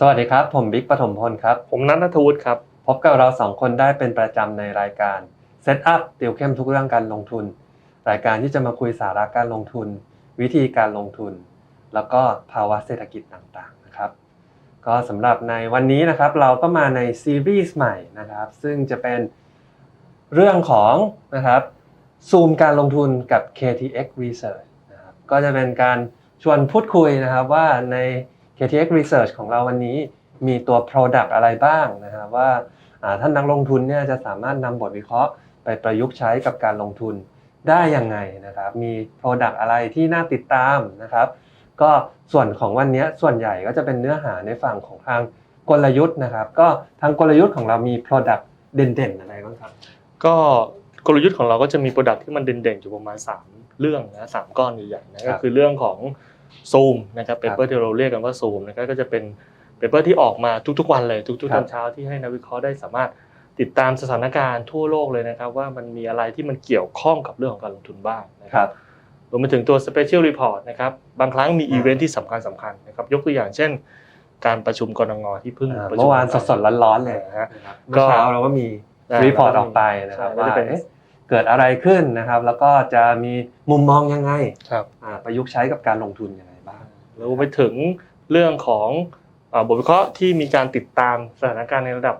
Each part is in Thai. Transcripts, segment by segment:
สวัสดีครับ ผมบิ๊กปฐมพลครับ ผมนัทนัทวุฒิครับ พบกับเราสองคนได้เป็นประจำในรายการ Set Up ติวเข้มทุกเรื่องการลงทุน รายการที่จะมาคุยสาระการลงทุน วิธีการลงทุน แล้วก็ภาวะเศรษฐกิจต่างๆนะครับ ก็สำหรับในวันนี้นะครับเราก็มาในซีรีส์ใหม่นะครับ ซึ่งจะเป็นเรื่องของนะครับซูมการลงทุนกับ KTX Research นะครับก็จะเป็นการชวนพูดคุยนะครับว่าใน KTX Research ของเราวันนี้มีตัว Product อะไรบ้างนะครับว่าท่านนักลงทุนเนี่ยจะสามารถนำบทวิเคราะห์ไปประยุกต์ใช้กับการลงทุนได้ยังไงนะครับ มี Product อะไรที่น่าติดตามนะครับ ก็ส่วนของวันนี้ส่วนใหญ่ก็จะเป็นเนื้อหาในฝั่งของทางกลยุทธ์นะครับ ก็ทางกลยุทธ์ของเรามี Product เด่นๆอะไรบ้างครับ ก็กลยุทธ์ของเราก็จะมีโปรดักที่มันเด่นๆอยู่ประมาณ 3 เรื่องนะสามก้อนใหญ่ๆนะก็คือเรื่องของ ซูมนะครับเปครับเปอร์ที่เราเรียกกันว่าซูมนะครับก็จะเป็นเปเปอร์ที่ออกมาทุกๆวันเลยทุกๆคตรัอบนเช้าที่ให้นักวิเคราะห์ได้สามารถติดตามสถานการณ์ทั่วโลกเลยนะครับ ว่ามันมีอะไรที่มันเกี่ยวข้องกับเรื่องของการลงทุนบ้างนะคครัรับบรวมไปถึงตัว Special Report นะครับบางครั้งมีอีเวนท์ที่สำคัญสำคัญนะครับยกตัวอย่างเช่น การประชุมกรงงที่เพิ่งอ่าประชุเมื่อวานสดๆร้อนๆเลยนะฮะนะครับเมื่อเช้าเราก็มีอ่ารีพอร์ตแล้วก็มีออกไปนะครับใช่ว่าก็จะ เป็นเอ๊ะเกิดอะไรขึ้นนะครับ แล้วก็จะมีมุมมองยังไงครับอ่าประยุกต์ใช้กับการลงทุนยังไงบ้างแล้วไปถึงเรื่องของเอ่อบทวิเคราะห์ที่มีการติดตามสถานการณ์ในระดับ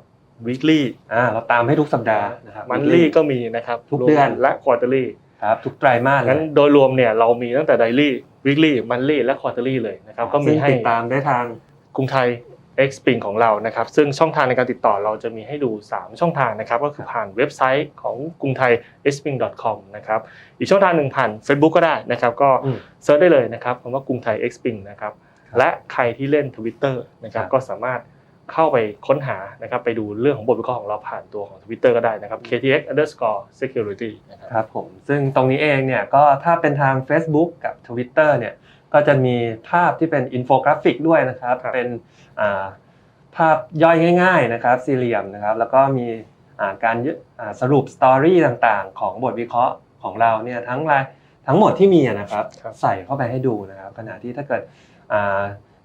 weekly อ่าเราตามให้ทุกสัปดาห์นะครับ monthly ก็มีนะครับทุกเดือนรวมและ quarterly ครับทุกไตรมาสเลงั้นยโดยรวมเนี่ยเรามีตั้งแต่ daily weekly monthly และ quarterly เลยนะครับก็มีซึ่งให้ติดตามได้ทางกรุงไทย X p i n ของเรานะครับ ซึ่งช่องทางในการติดต่อเราจะมีให้ดู 3 ช่องทางนะครับ ก็คือผ่านเว็บไซต์ของกรุงไทย x p i n com นะครับ อีกช่องทางหนึ่งผ่าน Facebook ก็ได้นะครับ ก็อืมเซิร์ชได้เลยนะครับคำว่ากรุงไทย X p i n นะครับครับ และใครที่เล่น Twitter นะครับครับ ก็สามารถเข้าไปค้นหานะครับ ไปดูเรื่องของบทวิเคราะห์ของเราผ่านตัวของ Twitter ก็ได้นะครับ ktx underscore security นะครับ ครับผม ซึ่งตรงนี้เองเนี่ย ก็ถ้าเป็นทาง Facebook กับ Twitter เนี่ย ก็จะมีภาพที่เป็นอินโฟกราฟิกด้วยนะครับครับเป็นอ่าภาพย่อยง่าย ๆนะครับสี่เหลี่ยมนะครับ แล้วก็มีอ่าการยึอ่าสรุปสตอรี่ต่างๆ ของบทวิเคราะห์ของเราเนี่ยทั้งรายทั้งหมดที่มีอะนะครับครับใส่เข้าไปให้ดูนะครับขณะที่ถ้าเกิดอ่า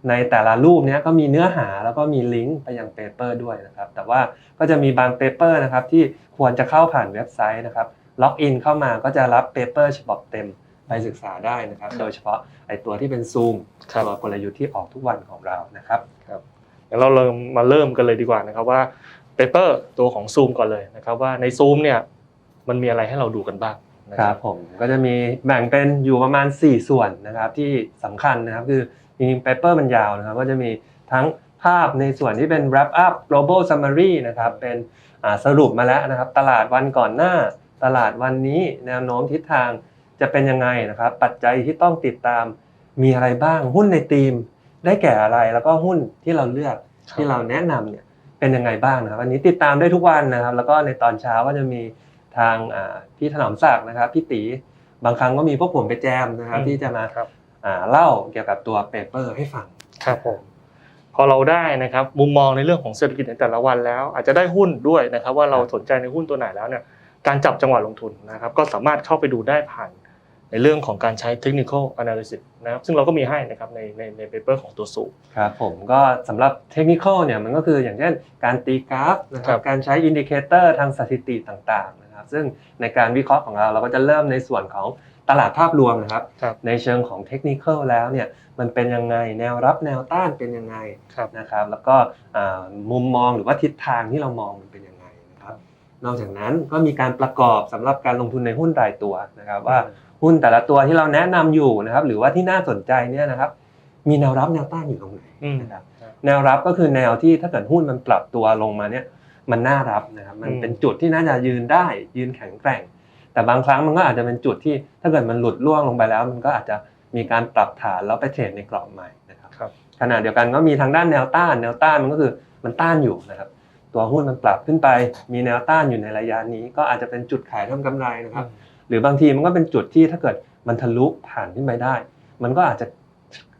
ในแต่ละรูปเนี้ยก็มีเนื้อหาแล้วก็มีลิงก์ไปยังเปเปอร์ด้วยนะครับ แต่ว่าก็จะมีบางเปเปอร์นะครับที่ควรจะเข้าผ่านเว็บไซต์นะครับล็อกอินเข้ามาก็จะรับเปเปอร์ฉบับเต็ม ไปศึกษาได้นะครับครับ โดยเฉพาะไอตัวที่เป็นซูมครับตัวกลยุทธ์ที่ออกทุกวันของเรานะครับงั้นเราเริ่มมาเริ่มกันเลยดีกว่านะครับว่า paper ตัวของ Zoom ก่อนเลยนะครับว่าใน Zoom เนี่ยมันมีอะไรให้เราดูกันบ้างนะครับผมก็จะมีแบ่งเป็นอยู่ประมาณ 4 ส่วนนะครับที่สำคัญนะครับคือจริงๆเปเปอร์มันยาวนะครับก็จะมีทั้งภาพในส่วนที่เป็น wrap up global summary นะครับเป็นอ่าสรุปมาแล้วนะครับ ตลาดวันก่อนหน้า ตลาดวันนี้แนวโน้มทิศทาง จะเป็นยังไงนะครับ ปัจจัยที่ต้องติดตามมีอะไรบ้าง หุ้นในทีม ได้แก่อะไรแล้วก็หุ้นที่เราเลือกครับที่เราแนะนำเนี่ยเป็นยังไงบ้างนะครับวันนี้ติดตามได้ทุกวันนะครับ แล้วก็ในตอนเช้าก็จะมีทางอ่าพี่ถนอมศักดิ์นะครับพี่ตีบางครั้งก็มีพวกผมไปแจมนะครับอืมที่จะมาครับ อ่าเล่าเกี่ยวกับตัวเปเปอร์ให้ฟัง ครับผมพอเราได้นะครับมุมมองในเรื่องของเศรษฐกิจในแต่ละวันแล้ว อาจจะได้หุ้นด้วยนะครับ ว่าเราสนใจในหุ้นตัวไหนแล้วเนี่ยการจับจังหวะลงทุนนะครับ ก็สามารถเข้าไปดูได้ผ่าน ในเรื่องของการใช้ technical analysis นะครับซึ่งเราก็มีให้นะครับในในในเปเปอร์ของตัวสูครับผมก็สำหรับเทคนิคเนี่ยมันก็คืออย่างเช่นการตีกราฟนะคครัรับบการใช้อินดิเคเตอร์ทางสถิติต่างๆนะครับซึ่งในการวิเคราะห์ของเราเราก็จะเริ่มในส่วนของตลาดภาพรวมนะครับ ครับ ในเชิงของเทคนิคแล้วเนี่ยมันเป็นยังไงแนวรับแนวต้านเป็นยังไง ครับ นะครับแล้วก็อ่ามุมมองหรือว่าทิศทางที่เรามองมันเป็นยังไงนะครับนอกจากนั้นก็มีการประกอบสำหรับการลงทุนในหุ้นรายตัวนะครับว่า หุ้นแต่ละตัวที่เราแนะนำอยู่นะครับ หรือว่าที่น่าสนใจเนี่ยนะครับ มีแนวรับแนวต้านอยู่ตรงไหนอืมนะครับครับแนวรับก็คือแนวที่ถ้าเกิดหุ้นมันปรับตัวลงมาเนี่ยมันน่ารับนะครับมันอืมเป็นจุดที่น่าจะยืนได้ยืนแข็งแกร่ง แต่บางครั้งมันก็อาจจะเป็นจุดที่ถ้าเกิดมันหลุดล่วงลงไปแล้ว มันก็อาจจะมีการปรับฐานแล้วไปเทรดในกรอบใหม่นะครับครับขณะเดียวกันก็มีทางด้านแนวต้านแนวต้านมันก็คือมันต้านอยู่นะครับ ตัวหุ้นมันปรับขึ้นไป มีแนวต้านอยู่ในระยะนี้ ก็อาจจะเป็นจุดขายทำกำไรนะครับ หรือบางทีมันก็เป็นจุดที่ถ้าเกิดมันทะลุผ่านขึ้นไปได้ มันก็อาจจะ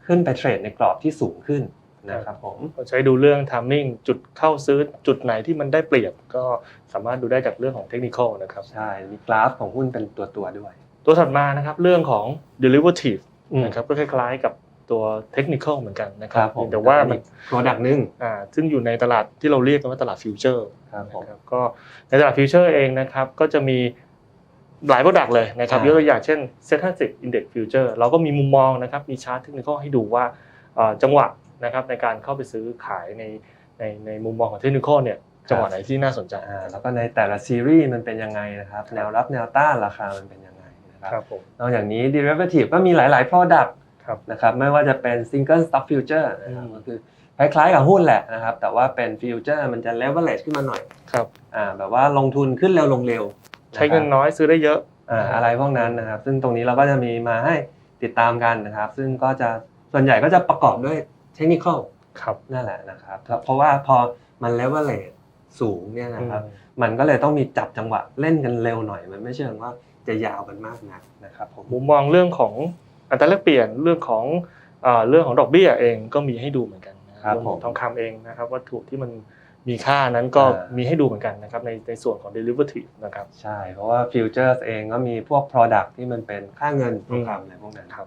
ขึ้นไปเทรดในกรอบที่สูงขึ้นนะครับผมก็ใช้ดูเรื่อง timing จุดเข้าซื้อจุดไหนที่มันได้เปรียบ ก็สามารถดูได้จากเรื่องของเทคนิคนะครับใช่มีกราฟของหุ้นเป็นตัวตัวๆด้วย ตัวถัดมานะครับเรื่องของ derivative อืมนะครับก็คล้ายๆกับตัวเทคนิคเหมือนกันนะคครัรับบผมแต่ว่ามันโปรดักต์นึงอ่าซึ่งอยู่ในตลาดที่เราเรียกกันว่าตลาดฟิวเจอร์ครับผมนะครับก็ในตลาดฟิวเจอร์เองนะครับก็จะมี หลายโปรดักต์เลยนะครับอ่ายกตัวอย่างเช่น Set 50 Index Future เราก็มีมุมมองนะครับมีชาร์ตเทคนิคให้ดูว่าเอ่อจังหวะนะครับในการเข้าไปซื้อขายในในในมุมมองของเทคนิคเนี่ยจังหวะไหนที่น่าสนใจอ่าแล้วก็ในแต่ละซีรีส์มันเป็นยังไงนะครับแนวรับแนวต้านราคามันเป็นยังไงนะครับครับผมนอกจากนี้ derivative ก็มีหลาย ๆ product ครับนะครับไม่ว่าจะเป็น single stock future นะครับอืมก็คือคล้ายๆกับหุ้นแหละนะครับแต่ว่าเป็น future มันจะ leverage ขึ้นมาหน่อยครับอ่าแบบว่าลงทุนขึ้นเร็วลงเร็วะครับ ใช้เงินน้อยซื้อได้เยอะอ่าอะไรพวกนั้นนะครับ ซึ่งตรงนี้เราก็จะมีมาให้ติดตามกันนะครับ ซึ่งก็จะส่วนใหญ่ก็จะประกอบด้วย technical ครับนั่นแหละนะครับ เพราะว่าพอมัน leverage สูงเนี่ยนะครับมันก็เลยต้องมีจับจังหวะเล่นกันเร็วหน่อย มันไม่เชิงว่าจะยาวกันมากนักนะครับผมมุมมองเรื่องของอัตราแลกเปลี่ยนเรื่องของเอ่อเรื่องของดอกเบี้ยเองก็มีให้ดูเหมือนกันนะครับวมผมถึงทองคำเองนะครับวัตถุที่มัน มีค่านั้นก็อ่ามีมีให้ดูเหมือนกันนะครับในในส่วนของ derivative นะครับใช่เพราะว่า futures เองก็มีพวก product ที่มันเป็นค่าเงินทองอืมคำอะไรพวกนั้นครับ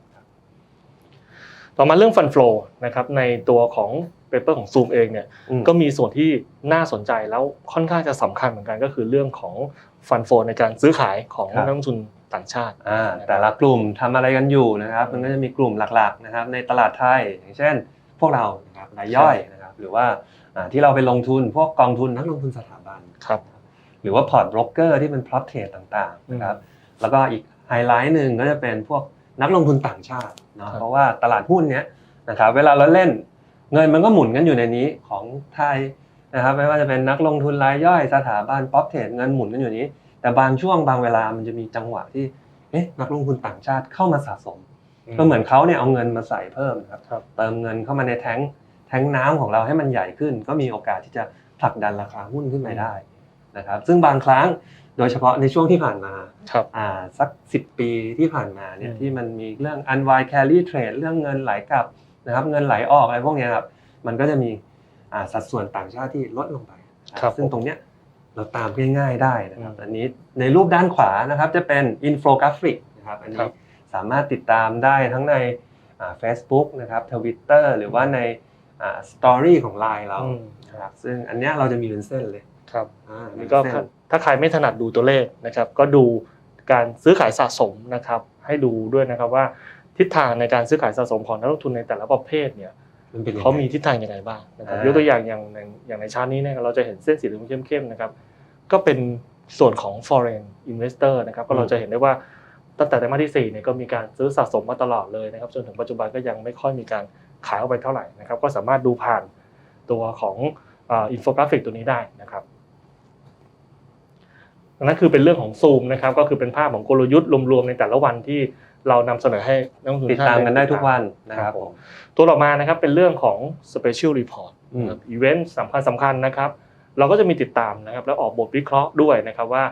ต่อมาเรื่อง fund flow นะครับในตัวของ paper ของ Zoom เองเนี่ยอืมก็มีส่วนที่น่าสนใจแล้วค่อนข้างจะสำคัญเหมือนกันก็คือเรื่องของ fund flow ในการซื้อขายของครับนักลงทุนต่างชาติอ่าแต่ละกลุ่มทำอะไรกันอยู่นะครับมันก็จะมีกลุ่มหลักๆนะครับในตลาดไทยอย่างเช่น พวกเรานะครับรายย่อยนะครับหรือว่าอ่า ที่เราไปลงทุนพวกกองทุนนักลงทุนสถาบันครับหรือว่าพอร์ตโบรกเกอร์ที่เป็นพลอตเทรดต่างๆนะครับแล้วก็อีกไฮไลท์หนึ่งก็จะเป็นพวกนักลงทุนต่างชาติเนาะครับเพราะว่าตลาดหุ้นเนี้ยนะครับเวลาเราเล่นเงินมันก็หมุนกันอยู่ในนี้ของไทยนะครับไม่ว่าจะเป็นนักลงทุนรายย่อยสถาบันป๊อปเทรดเงินหมุนกันอยู่นี้ แต่บางช่วงบางเวลามันจะมีจังหวะที่เอ๊ะนักลงทุนต่างชาติเข้ามาสะสมก็เหมือนเขาเนี่ยเอาเงินมาใส่เพิ่มนะครับครับเติมเงินเข้ามาในแท้ง แท้งน้ำของเราให้มันใหญ่ขึ้น ก็มีโอกาสที่จะผลักดันราคาหุ้นขึ้นไปได้นะครับ ซึ่งบางครั้งโดยเฉพาะในช่วงที่ผ่านมาครับอ่าสัก 10 ปีที่ผ่านมาเนี่ยอืมที่มันมีเรื่อง unwind carry trade เรื่องเงินไหลกลับนะครับเงินไหลออกอะไรพวกเนี้ยครับมันก็จะมีอ่าสัดส่วนต่างชาติที่ลดลงไปนะครับซึ่งตรงเนี้ยเราตามง่ายๆได้นะครับอืมอันนี้ในรูปด้านขวานะครับจะเป็น infographic นะครับอันครันี้บสามารถติดตามได้ทั้งในอ่า Facebook นะครับ Twitter หรือว่าใน อ่า Story ของ Line เราอืมนะครับซึ่งอันเนี้ยเราจะมีเป็นเส้นเลยครับอ่านี่ก็เป็นเส้นถ้าใครไม่ถนัดดูตัวเลขนะครับ ก็ดูการซื้อขายสะสมนะครับ ให้ดูด้วยนะครับว่าทิศทางในการซื้อขายสะสมของนักลงทุนในแต่ละประเภทเนี่ยมันเป็นยังไงเขามีทิศทางยังไงบ้างนะครับอ่ายยกตัวอย่างอย่างในอย่างในชาร์ตนี้เนี่ยเราจะเห็นเส้นสีเหลืองเข้มๆนะครับ ก็เป็นส่วนของ foreign investor นะครับก็เราจะเห็นได้ว่าตั้งแต่ไตรมาสที่4เนี่ยก็มีการซื้อสะสมมาตลอดเลยนะครับ จนถึงปัจจุบันก็ยังไม่ค่อยมีการ ขายออกไปเท่าไหร่นะครับก็สามารถดูผ่านตัวของอินโฟกราฟิกตัวนี้ได้นะครับนั่นคือเป็นเรื่องของซูมนะครับก็คือเป็นภาพของกลยุทธ์รวมๆในแต่ละวันที่เรานำเสนอให้นักลงทุนติดตามกันได้ทุกวันนะครับผมตัวต่อมานะครับเป็นเรื่องของ Special Report อืมนะครับอีเวนต์สำคัญสำคัญนะครับ เราก็จะมีติดตามนะครับแล้วออกบทวิเคราะห์ด้วยนะครับว่า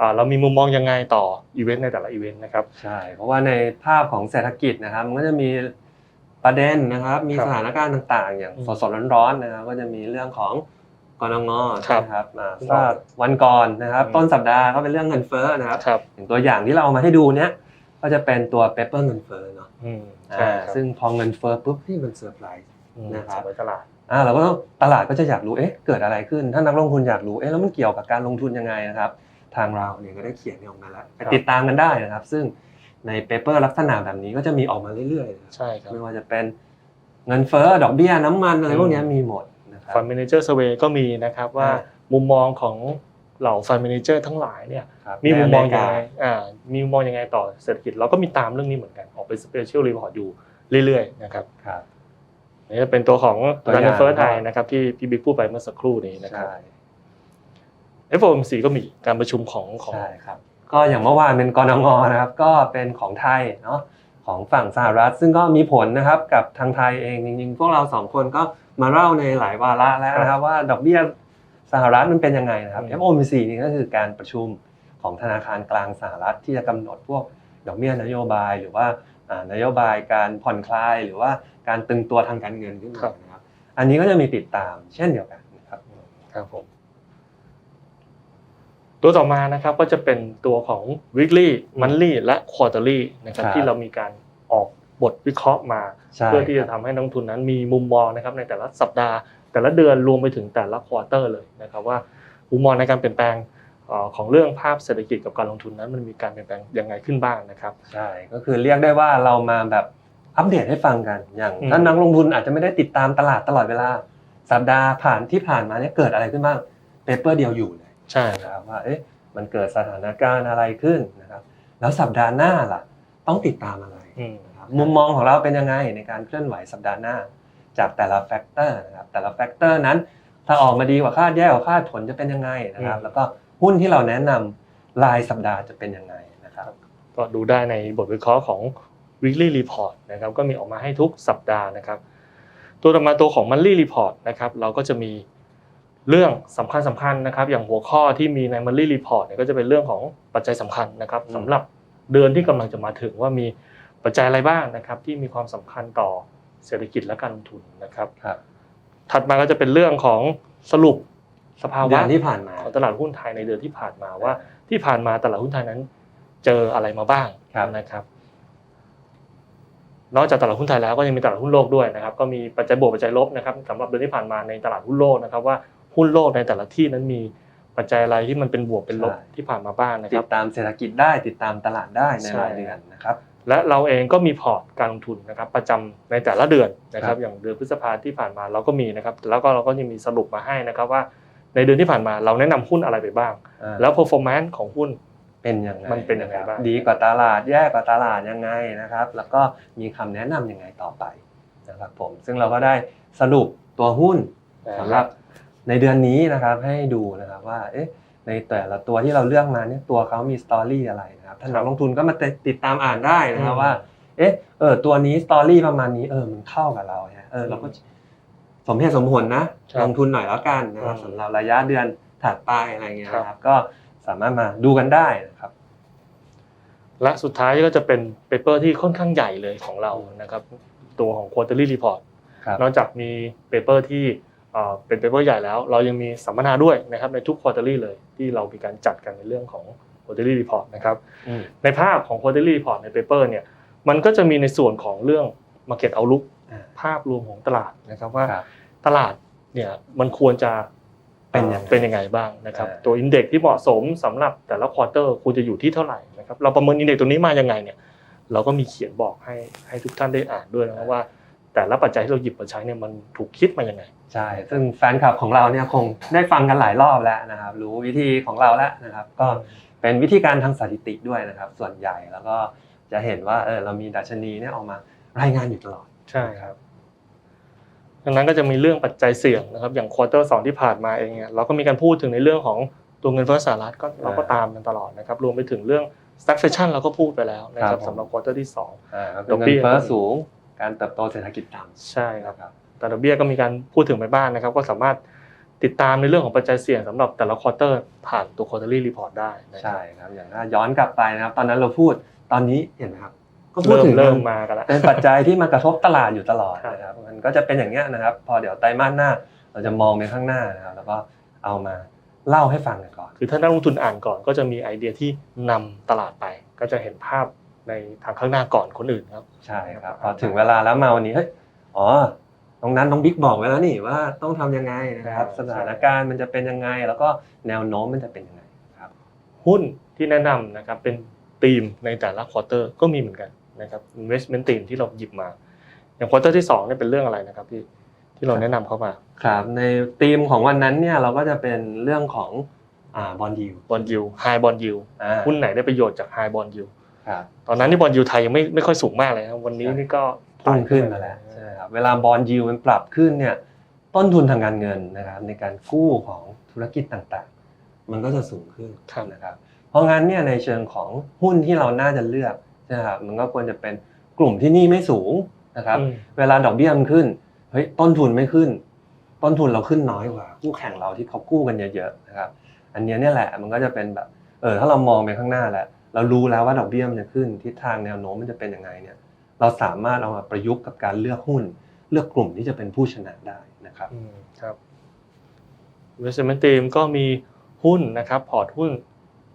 อ่าเรามีมุมมองยังไงต่ออีเวนต์ในแต่ละอีเวนต์นะครับใช่เพราะว่าในภาพของเศรษฐกิจนะครับมันก็จะมี ประเด็นนะครับ มีครับสถานการณ์ต่างๆ อย่างอืมสดๆร้อนๆนะครับก็จะมีเรื่องของกรงงครับนะครับอ่าครับทราบวันก่อนนะครับอืมต้นสัปดาห์ก็เป็นเรื่องเงินเฟ้อนะครับครับอย่างตัวอย่างที่เราเอามาให้ดูเนี้ยก็จะเป็นตัวเปเปอร์เงินเฟ้อเนาะอืมใช่อ่าครับซึ่งพอเงินเฟ้อปุ๊บนี่มันเซอร์ไพรส์อืมนะครับสำหตลาดอ่าเราก็ต้องตลาดก็จะอยากรู้เอ๊ะเกิดอะไรขึ้น ถ้านักลงทุนอยากรู้เอ๊ะแล้วมันเกี่ยวกับการลงทุนยังไงนะครับ ทางเราเนี่ยก็ได้เขียนออกมาแล้วไปครับติดตามกันได้นะครับ ซึ่ง ในเปเปอร์ลักษณะแบบนี้ก็จะมีออกมาเรื่อยๆนะครับใช่ครับไม่ว่าจะเป็นเงินเฟ้อดอกเบี้ยน้ำมันอะไรอืมพวกเนี้ยมีหมดนะครับฟัน m ม n นเจอร์ survey ก็มีนะครับว่าอ่ามุมมองของเหล่าฟัน m ม n นเจอร์ทั้งหลายเนี่ยครับมีมุมมองยังไงในเริกาอ่ามีมุมมองยังไงต่อเศรษฐกิจเราก็มีตามเรื่องนี้เหมือนกันออกเป็น special report อยู่เรื่อยๆนะครับครับนี่จะเป็นตัวของตัวรัอนย่างเฟิร์สไทยนะครับที่พี่บิ๊กพูดไปเมื่อสักครู่นี้นะครับใช่ FOMC ก็มีการประชุมของของใช่ครับ ก็อย่างเมื่อวานเป็นกรงงนะครับ ก็เป็นของไทยเนาะของฝั่งสหรัฐ ซึ่งก็มีผลนะครับกับทางไทยเองจริงๆ พวกเราสองคนก็มาเล่าในหลายวาระแล้วนะครับว่าดอกเบี้ยสหรัฐมันเป็นยังไงนะครับ FOMC นี่ก็คือการประชุมของธนาคารกลางสหรัฐที่จะกำหนดพวกดอกเบี้ยนโยบายหรือว่าอ่านโยบายการผ่อนคลายหรือว่าการตึงตัวทางการเงินขึ้นมานะครับ อันนี้ก็จะมีติดตามเช่นเดียวกันนะครับครับผม ตัวต่อมานะครับก็จะเป็นตัวของ weekly monthly และ quarterly นะครับครับที่เรามีการออกบทวิเคราะห์มาใช่เพื่อที่จะครับทำให้นักลงทุนนั้นมีมุมมองนะครับในแต่ละสัปดาห์ แต่ละเดือนรวมไปถึงแต่ละควอเตอร์เลยนะครับว่ามุมมองในการเปลี่ยนแปลงเอ่อของเรื่องภาพเศรษฐกิจกับการลงทุนนั้นมันมีการเปลี่ยนแปลงยังไงขึ้นบ้างนะครับใช่ก็คือเรียกได้ว่าเรามาแบบอัปเดตให้ฟังกัน อย่างอืมถ้านักลงทุนอาจจะไม่ได้ติดตามตลาดตลอดเวลา สัปดาห์ผ่านที่ผ่านมาเนี่ยเกิดอะไรขึ้นบ้างเปเปอร์เดียวอยู่เลย ใช่นะครับว่าเอ๊ะมันเกิดสถานการณ์อะไรขึ้นนะครับ แล้วสัปดาห์หน้าล่ะ ต้องติดตามอะไรอืมนะครับมุมมองของเราเป็นยังไงในการเคลื่อนไหวสัปดาห์หน้า จากแต่ละแฟกเตอร์นะครับแต่ละแฟกเตอร์นั้น ถ้าออกมาดีกว่าคาดแย่กว่าคาดผลจะเป็นยังไงนะครับ แล้วก็หุ้นที่เราแนะนำรายสัปดาห์จะเป็นยังไงนะครับ ก็ดูได้ในบทวิเคราะห์ของ weekly report นะครับก็มีออกมาให้ทุกสัปดาห์นะครับ ตัวต่อมาตัวของ monthly report นะครับเราก็จะมี เรื่องสำคัญสคัญๆนะครับ อย่างหัวข้อที่มีใน monthly report เนี่ยก็จะเป็นเรื่องของปัจจัยสำคัญนะครับอืมสำหรับเดือนที่กำลังจะมาถึงว่ามีปัจจัยอะไรบ้างนะครับ ที่มีความสำคัญต่อเศรษฐกิจและการลงทุนนะครับครับ ถัดมาก็จะเป็นเรื่องของสรุปสภาวะเดือนที่ผ่านมาของตลาดหุ้นไทยในเดือนที่ผ่านมาว่า ที่ผ่านมาตลาดหุ้นไทยนั้น เจออะไรมาบ้างครับนะครับ นอกจากตลาดหุ้นไทยแล้วก็ยังมีตลาดหุ้นโลกด้วยนะครับ ก็มีปัจจัยบวกปัจจัยลบนะครับสำหรับเดือนที่ผ่านมาในตลาดหุ้นโลกนะครับว่า หุ้นโลกในแต่ละที่นั้นมีปัจจัยอะไรที่มันเป็นบวกเป็นลบที่ผ่านมาบ้างนะคติรับดตามเศรษฐกิจได้ติดตามตลาดได้ในใช่รายเดือนนะครับและเราเองก็มีพอร์ตการลงทุนนะครับประจำในแต่ละเดือนนะคครัรับบอย่างเดือนพฤษภาที่ผ่านมาเราก็มีนะครับ แล้วก็เราก็ยังมีสรุปมาให้นะครับว่าในเดือนที่ผ่านมาเราแนะนำหุ้นอะไรไปบ้างอ่าแล้ว performance ของหุ้นเป็นยังไงมันเป็นยังไงะครับบ้างดีกว่าตลาดแย่กว่าตลาดยังไงนะครับ แล้วก็มีคำแนะนำยังไงต่อไปนะครับผมซึ่งเราก็ได้สรุปตัวหุ้นสำหรับ ในเดือนนี้นะครับให้ดูนะครับว่าเอ๊ะในแต่ละตัวที่เราเลือกมาเนี่ยตัวเขามีสตอรี่อะไรนะครับท่านนักลงทุนก็มาติดตามอ่านได้นะครับว่าเอ๊ะเออตัวนี้สตอรี่ประมาณนี้เออมันเข้ากับเราฮะเออเราก็สมเหตุสมผลนะครับลงทุนหน่อยแล้วกันนะครับอืมสำหรับระยะเดือนถัดไปอะไรเงี้ยครับนะครับ ก็สามารถมาดูกันได้นะครับ และสุดท้ายก็จะเป็นเปเปอร์ที่ค่อนข้างใหญ่เลยของเรานะครับ ตัวของ quarterly report ครับนอกจากมีเปเปอร์ที่ เอ่อเป็นเปเปอร์ใหญ่แล้ว เรายังมีสัมมนาด้วยนะครับในทุก quarterly เลยที่เรามีการจัดกันในเรื่องของ quarterly report นะครับอืมในภาพของ quarterly report ในเปเปอร์เนี่ยมันก็จะมีในส่วนของเรื่อง market outlook อ่าภาพรวมของตลาดนะครับว่าครับตลาดเนี่ยมันควรจะเป็นยังไงเป็นยังไงบ้างนะครับอ่าตัวอินเด็กที่เหมาะสมสำหรับแต่ละควอเตอร์ควรจะอยู่ที่เท่าไหร่นะครับเราประเมินอินเด็กตัวนี้มายังไงเนี่ยเราก็มีเขียนบอกให้ให้ทุกท่านได้อ่านด้วยนะครับว่า แต่ละปัจจัยที่เราหยิบมาใช้เนี่ยมันถูกคิดมายังไงใช่ซึ่งแฟนคลับของเราเนี่ยคงได้ฟังกันหลายรอบแล้วนะครับ รู้วิธีของเราแล้วนะครับ ก็เป็นวิธีการทางสถิติด้วยนะครับ ส่วนใหญ่แล้วก็จะเห็นว่าเออเรามีดัชนีเนี่ยออกมารายงานอยู่ตลอดใช่ครับดังนั้นก็จะมีเรื่องปัจจัยเสี่ยงนะครับ อย่างควอเตอร์สที่ผ่านมาเองเนี่ยเราก็มีการพูดถึงในเรื่องของตัวเงินเฟ้อสหรัฐก็เราก็ตามกันตลอดนะครับ รวมไปถึงเรื่อง stagflation เราก็พูดไปแล้วนะคครัรับบผมสำหรับควอเตอร์ที่สองอ่าก็ดคืออกเงิเบี้นยเฟ้อสูง การเติบโตเศรษฐกิจต่ำใช่ครับนะครับแต่ดอกเบี้ยก็มีการพูดถึงไปบ้างนะครับ ก็สามารถติดตามในเรื่องของปัจจัยเสี่ยงสำหรับแต่ละควอเตอร์ผ่านตัว quarterly report ได้นะครัใช่บครับอย่างถ้าย้อนกลับไปนะครับ ตอนนั้นเราพูดตอนนี้เห็นไหมครับก็พูดเริ่มถึงเริ่มมากันแล้วเป็นปัจจัยที่มากระทบตลาดอยู่ตลอดครับนะครับมันก็จะเป็นอย่างเงี้ยนะครับ พอเดี๋ยวไตรมาสหน้า เราจะมองไปข้างหน้านะครับแล้วก็เอามาเล่าให้ฟังกันก่อน คือถ้านักลงทุนอ่านก่อนก็จะมีไอเดียที่นำตลาดไป ก็จะเห็นภาพ ในทางข้างหน้าก่อนคนอื่นครับ ใช่ครับพอถึงเวลาแล้วมาวันนี้เฮ้ยอ๋อตรงนั้นน้องบิ๊กบอกไว้แล้วนี่ว่าต้องทำยังไงนะครับใช่สถานการณ์มันจะเป็นยังไง แล้วก็แนวโน้มมันจะเป็นยังไงครับ หุ้นที่แนะนำนะครับเป็นธีมในแต่ละควอเตอร์ก็มีเหมือนกันนะครับ investment theme ที่เราหยิบมา อย่างควอเตอร์ที่2เนี่ยเป็นเรื่องอะไรนะครับที่ที่เราแนะนำเข้ามาครับในธีมของวันนั้นเนี่ยเราก็จะเป็นเรื่องของอ่าบอลยูบอลยูไฮบอลยูอ่าหุ้นไหนได้ประโยชน์จากไฮบอลยูครับ ตอนนั้นนี่บอลยูไทยยังไม่ไม่ค่อยสูงมากเลยนะวันนี้ใช่นี่ก็พุ่งขึ้นมาแล้วใช่ครับเวลาบอลยูมันปรับขึ้นเนี่ยต้นทุนทางการเงินนะครับในการกู้ของธุรกิจต่างๆ มันก็จะสูงขึ้นครับนะครับ เพราะงั้นเนี่ยในเชิงของหุ้นที่เราน่าจะเลือกนะครับมันก็ควรจะเป็นกลุ่มที่หนี่ไม่สูงนะครับอืมเวลาดอกเบี้ยมันขึ้นเฮ้ยต้นทุนไม่ขึ้น ต้นทุนเราขึ้นน้อยกว่าคู่แข่งเราที่เขากู้กันเยอะๆนะครับ อันเนี้ยเนี่ยแหละมันก็จะเป็นแบบเออถ้าเรามองไปข้างหน้าแล้ว เรารู้แล้วว่าดอกเบี้ยมันจะขึ้นทิศทางแนวโน้มมันจะเป็นยังไงเนี่ยเราสามารถเอามาประยุกต์กับการเลือกหุ้น เลือกกลุ่มที่จะเป็นผู้ชนะได้นะครับอืมครับ investment theme ก็มีหุ้นนะครับพอร์ตหุ้น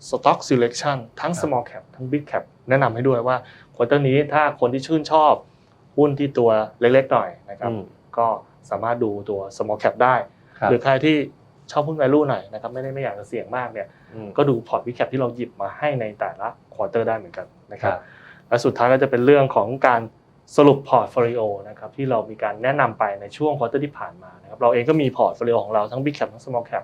stock selection ทั้งครับ small cap ทั้ง big cap แนะนำให้ด้วยว่าควอเตอร์นี้ถ้าคนที่ชื่นชอบหุ้นที่ตัวเล็กๆหน่อยนะครับอืมก็สามารถดูตัว small cap ได้ครับหรือใครที่ ชอบหุ้น value หน่อยนะครับไม่ได้ไม่อยากจะเสี่ยงมากเนี่ยอืมก็ดูพอร์ตวิแคปที่เราหยิบมาให้ในแต่ละควอเตอร์ได้เหมือนกันนะคครัรับบและสุดท้ายก็จะเป็นเรื่องของการสรุปพอร์ตโฟลิโอนะครับที่เรามีการแนะนำไปในช่วงควอเตอร์ที่ผ่านมานะครับเราเองก็มีพอร์ตโฟลิโอของเราทั้ง Big Cap ทั้ง Small Cap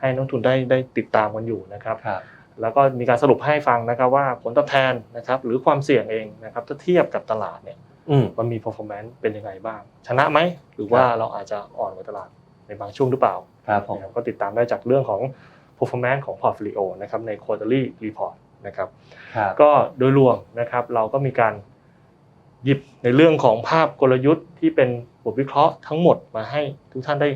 ให้นักลงทุนได้ได้ติดตามกันอยู่นะครับครับแล้วก็มีการสรุปให้ฟังนะครับว่าผลตอบแทนนะครับหรือความเสี่ยงเองนะครับถ้าเทียบกับตลาดเนี่ยอืมมันมี performance เป็นยังไงบ้าง ชนะไหมหรือว่าครับเราอาจจะอ่อนกว่าตลาดในบางช่วงหรือเปล่า ครับผมนะครับก็ติดตามได้จากเรื่องของ performance ของ portfolio นะครับใน quarterly report นะครับครับก็โดยรวมนะครับเราก็มีการหยิบในเรื่องของภาพกลยุทธ์ที่เป็นบทวิเคราะห์ทั้งหมดมาให้ทุกท่านได้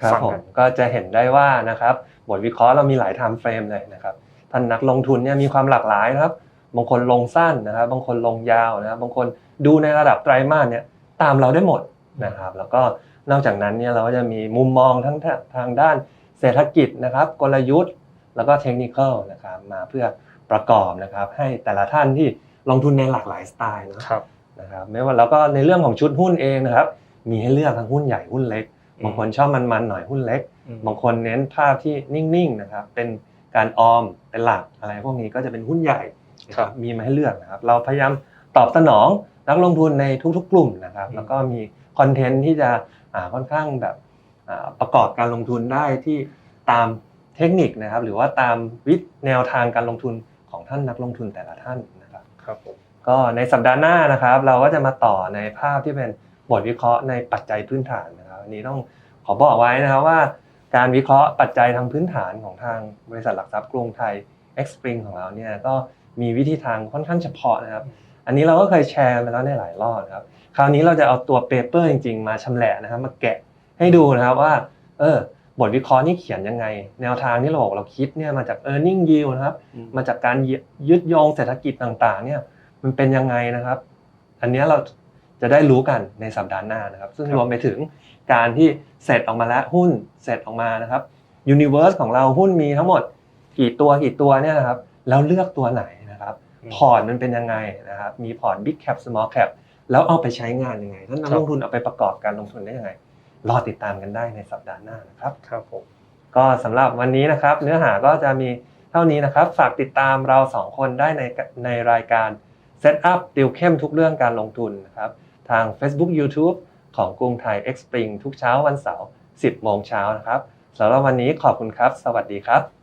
ครับฟังผมกันก็จะเห็นได้ว่านะครับบทวิเคราะห์เรามีหลาย time frame เลยนะครับท่านนักลงทุนเนี่ยมีความหลากหลายนะครับบางคนลงสั้นนะครับบางคนลงยาวนะครับบางคนดูในระดับไตรมาสเนี่ยตามเราได้หมดนะครับ แล้วก็ นอกจากนั้นเนี่ยเราก็จะมีมุมมองทั้งทางด้านเศรษฐกิจนะครับกลยุทธ์ แล้วก็เทคนิคนะครับมาเพื่อประกอบนะครับให้แต่ละท่านที่ลงทุนในหลากหลายสไตล์เนอะครับนะครับไม่ว่าแล้วก็ในเรื่องของชุดหุ้นเองนะครับมีให้เลือกทั้งหุ้นใหญ่หุ้นเล็กอืมบางคนชอบมันๆหน่อยหุ้นเล็กอืมบางคนเน้นภาพที่นิ่งๆนะครับเป็นการออมเป็นหลักอะไรพวกนี้ก็จะเป็นหุ้นใหญ่นะครับมีมาให้เลือกนะครับ เราพยายามตอบสนองนักลงทุนในทุกๆ กลุ่มนะครับ แล้วก็มีคอนเทนต์ที่จะอ่า ค่อนข้างแบบอ่าประกอบการลงทุนได้ที่ตามเทคนิคนะครับ หรือว่าตามวิธีแนวทางการลงทุนของท่านนักลงทุนแต่ละท่านนะครับครับผมก็ในสัปดาห์หน้านะครับ เราก็จะมาต่อในภาพที่เป็นบทวิเคราะห์ในปัจจัยพื้นฐานนะครับอันนี้ต้องขอบอกไว้นะครับว่า การวิเคราะห์ปัจจัยทางพื้นฐานของทางบริษัทหลักทรัพย์กรุงไทย X Spring ของเราเนี่ยก็มีวิธีทางค่อนข้างเฉพาะนะครับ อันนี้เราก็เคยแชร์ไปแล้วในหลายรอบนะครับ คราวนี้เราจะเอาตัวเปเปอร์จริงๆ มาชำแหละนะครับมาแกะให้ดูนะครับว่าเออบทวิเคราะห์นี่เขียนยังไง แนวทางที่เราบอกเราคิดเนี่ยมาจาก e a r n i n g yield นะครับ มาจากการยึดโยงเศรษฐกิจต่างๆ เนี่ยมันเป็นยังไงนะครับ อันเนี้ยเราจะได้รู้กันในสัปดาห์หน้านะครับ ซึ่งครับรวมไปถึงการที่เสร็จออกมาแล้วหุ้นเสร็จออกมานะครับยูนิเว r ร์สของเราหุ้นมีทั้งหมดกี่ตัวกี่ตัวเนี่ยนะครับแล้วเลือกตัวไหนนะครับพอร์ตมันเป็นยังไงนะครับมีพอร์ต Big Cap Small Cap แล้วเอาไปใช้งานยังไงท่านนักครับลงทุนเอาไปประกอบการลงทุนได้ยังไง รอติดตามกันได้ในสัปดาห์หน้านะครับครับผมก็สำหรับวันนี้นะครับ เนื้อหาก็จะมีเท่านี้นะครับ ฝากติดตามเราสองคนได้ในในรายการ Set Up ติวเข้มทุกเรื่องการลงทุนนะครับทาง Facebook YouTube ของกรุงไทย X Spring ทุกเช้าวันเสาร์10 โมงเช้านะครับสำหรับวันนี้ขอบคุณครับ สวัสดีครับ